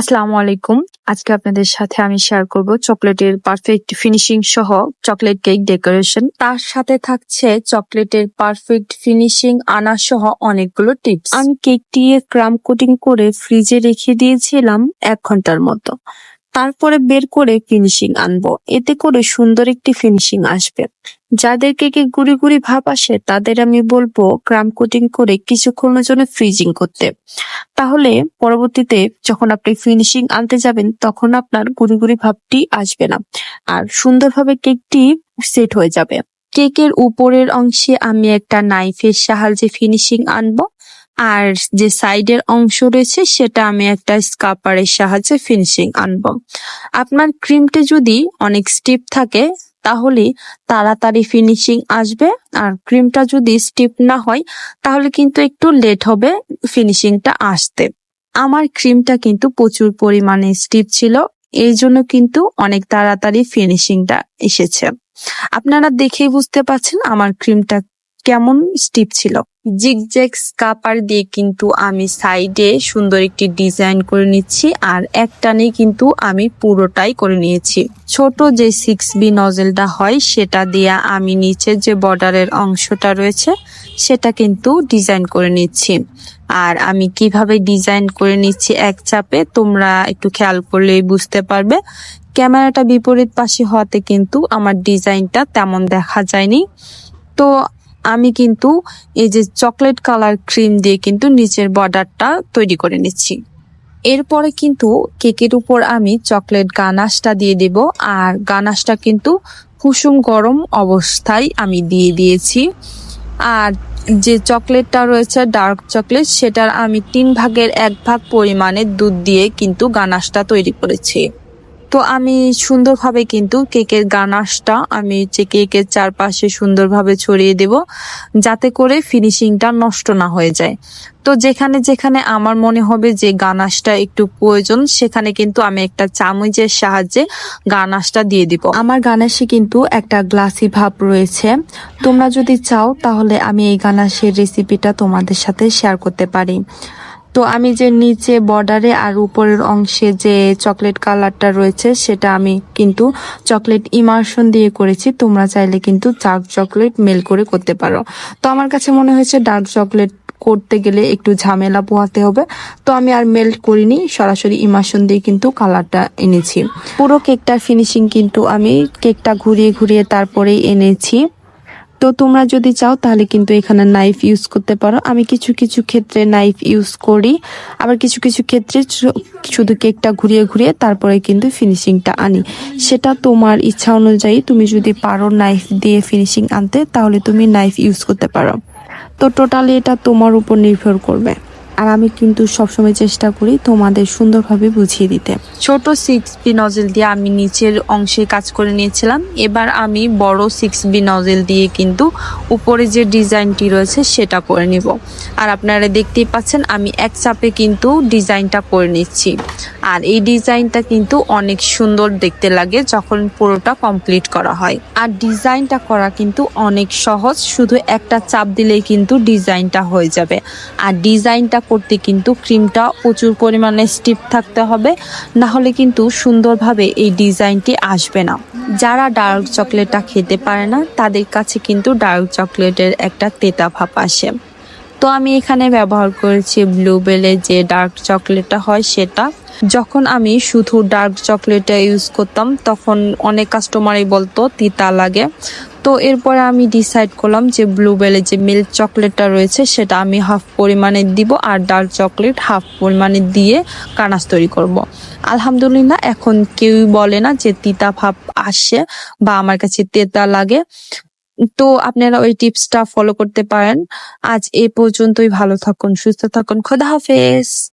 আসসালামু আলাইকুম। আজকে আপনাদের সাথে আমি শেয়ার করব চকলেটের পারফেক্ট ফিনিশিং সহ চকলেট কেক ডেকোরেশন তার সাথে থাকছে চকলেটের পারফেক্ট ফিনিশিং আনা সহ অনেকগুলো টিপস আমি কেকটি ক্রাম কোটিং করে ফ্রিজে রেখে দিয়েছিলাম এক ঘণ্টার মতো। তারপরে বের করে ফিনিশিং আনব। এতে করে সুন্দর একটি ফিনিশিং আসবে। যাদের কেকে গুড়ি গুড়ি ভাব আসে, তাদের আমি বলব ক্রাম কোটিং করে কিছুক্ষণের জন্য ফ্রিজিং করতে। তাহলে পরবর্তীতে যখন আপনি ফিনিশিং আনতে যাবেন, তখন আপনার গুড়ি গুড়ি ভাবটি আসবে না। আর সুন্দরভাবে কেকটি সেট হয়ে যাবে। কেকের উপরের অংশে আমি একটা নাইফের সাহায্যে ফিনিশিং আনব। আর যে সাইডের অংশ রয়েছে, সেটা আমি একটা স্কাপারের সাহায্যে ফিনিশিং আনব। আপনার ক্রিমটা যদি অনেক স্টিপ থাকে, তাহলে তাড়াতাড়ি ফিনিশিং আসবে। আর ক্রিমটা যদি স্টিপ না হয়, তাহলে কিন্তু একটু লেট হবে ফিনিশিংটা আসতে। আমার ক্রিমটা কিন্তু প্রচুর পরিমাণে স্টিপ ছিল, এই জন্য কিন্তু অনেক তাড়াতাড়ি ফিনিশিংটা এসেছে। আপনারা দেখেই বুঝতে পারছেন আমার ক্রিমটা কেমন স্টিপ ছিল? জিগজ্যাগ স্কাপার দিয়ে কিন্তু আমি সাইডে সুন্দর একটি ডিজাইন করে নিচ্ছি আর একটানে কিন্তু আমি পুরোটাই করে নিয়েছি। ছোট যে সিক্স বি নজেলটা হয়, সেটা দিয়ে আমি নিচে যে বর্ডারের অংশটা রয়েছে, সেটা কিন্তু ডিজাইন করে নিচ্ছি। আর আমি কীভাবে ডিজাইন করে নিচ্ছি এক চাপে, তোমরা একটু খেয়াল করলেই বুঝতে পারবে। ক্যামেরাটা বিপরীত পাশে হওয়াতে কিন্তু আমার ডিজাইনটা তেমন দেখা যায়নি। তো আমি কিন্তু এই যে চকলেট কালার ক্রিম দিয়ে কিন্তু নিচের বর্ডারটা তৈরি করে নিচ্ছি। এরপরে কিন্তু কেকের উপর আমি চকলেট গানাশটা দিয়ে দেব আর গানাশটা কিন্তু কুসুম গরম অবস্থায় আমি দিয়ে দিয়েছি। আর যে চকলেটটা রয়েছে ডার্ক চকলেট, সেটার আমি তিন ভাগের এক ভাগ পরিমাণে দুধ দিয়ে কিন্তু গানাশটা তৈরি করেছি। তো আমি সুন্দরভাবে কিন্তু কেকের গানাশটা আমি যে কেকের চারপাশে সুন্দরভাবে ছড়িয়ে দেব যাতে করে ফিনিশিংটা নষ্ট না হয়ে যায়। তো যেখানে যেখানে আমার মনে হবে যে গানাশটা একটু প্রয়োজন, সেখানে কিন্তু আমি একটা চামচের সাহায্যে গানাশটা দিয়ে দিব। আমার গানাশে কিন্তু একটা গ্লাসি ভাব রয়েছে। তোমরা যদি চাও তাহলে আমি এই গানাশের রেসিপিটা তোমাদের সাথে শেয়ার করতে পারি। তো আমি যে নিচে বর্ডারে আর উপরের অংশে যে চকলেট কালারটা রয়েছে, সেটা আমি কিন্তু চকলেট ইমার্শন দিয়ে করেছি। তোমরা চাইলে কিন্তু ডার্ক চকলেট মেল করে করতে পারো। তো আমার কাছে মনে হয়েছে ডার্ক চকলেট করতে গেলে একটু ঝামেলা পোহাতে হবে। তো আমি আর মেল্ট করিনি, সরাসরি ইমার্শন দিয়ে কিন্তু কালারটা এনেছি। পুরো কেকটার ফিনিশিং কিন্তু আমি কেকটা ঘুরিয়ে ঘুরিয়ে তারপরেই এনেছি। তো তোমরা যদি চাও, তাহলে কিন্তু এখানে নাইফ ইউজ করতে পারো। আমি কিছু কিছু ক্ষেত্রে নাইফ ইউজ করি। আবার কিছু কিছু ক্ষেত্রে শুধু কেকটা ঘুরিয়ে ঘুরিয়ে তারপরে কিন্তু ফিনিশিংটা আনি। সেটা তোমার ইচ্ছা অনুযায়ী তুমি যদি পারো নাইফ দিয়ে ফিনিশিং আনতে, তাহলে তুমি নাইফ ইউজ করতে পারো। তো টোটালি এটা তোমার উপর নির্ভর করবে। আর আমি কিন্তু সবসময় চেষ্টা করি তোমাদের সুন্দরভাবে বুঝিয়ে দিতে। ছোট সিক্স বি নজেল দিয়ে আমি নিচের অংশে কাজ করে নিয়েছিলাম। এবার আমি বড় সিক্স বি নজেল দিয়ে কিন্তু উপরে যে ডিজাইনটি রয়েছে সেটা করে নিব। আর আপনারা দেখতেই পাচ্ছেন আমি এক চাপে কিন্তু ডিজাইনটা করে নিচ্ছি। আর এই ডিজাইনটা কিন্তু অনেক সুন্দর দেখতে লাগে যখন পুরোটা কমপ্লিট করা হয়। আর ডিজাইনটা করা কিন্তু অনেক সহজ, শুধু একটা চাপ দিলেই কিন্তু ডিজাইনটা হয়ে যাবে। আর ডিজাইনটা করতে কিন্তু ক্রিমটা প্রচুর পরিমাণে স্টিপ থাকতে হবে, না হলে কিন্তু সুন্দরভাবে এই ডিজাইনটি আসবে না। যারা ডার্ক চকলেটটা খেতে পারে না, তাদের কাছে কিন্তু ডার্ক চকলেটের একটা তেতা ভাব আসে। তো আমি এখানে ব্যবহার করেছি ব্লুবেলের যে ডার্ক চকলেটটা হয় সেটা। যখন আমি শুধু ডার্ক চকলেটটা ইউজ করতাম, তখন অনেক কাস্টমারই বলতো, তিতা লাগে। তো এরপরে আমি ডিসাইড করলাম যে ব্লুবেলের যে মিল্ক চকলেটটা রয়েছে, সেটা আমি হাফ পরিমাণে দিব আর ডার্ক চকলেট হাফ পরিমাণে দিয়ে কানাস তৈরি করব। আলহামদুলিল্লাহ, এখন কেউই বলে না যে তিতা ভাব আসে বা আমার কাছে তেতা লাগে। তো আপনারা ওই টিপসটা ফলো করতে পারেন। আজ এ পর্যন্তই, ভালো থাকুন, সুস্থ থাকুন, খোদা হাফেজ।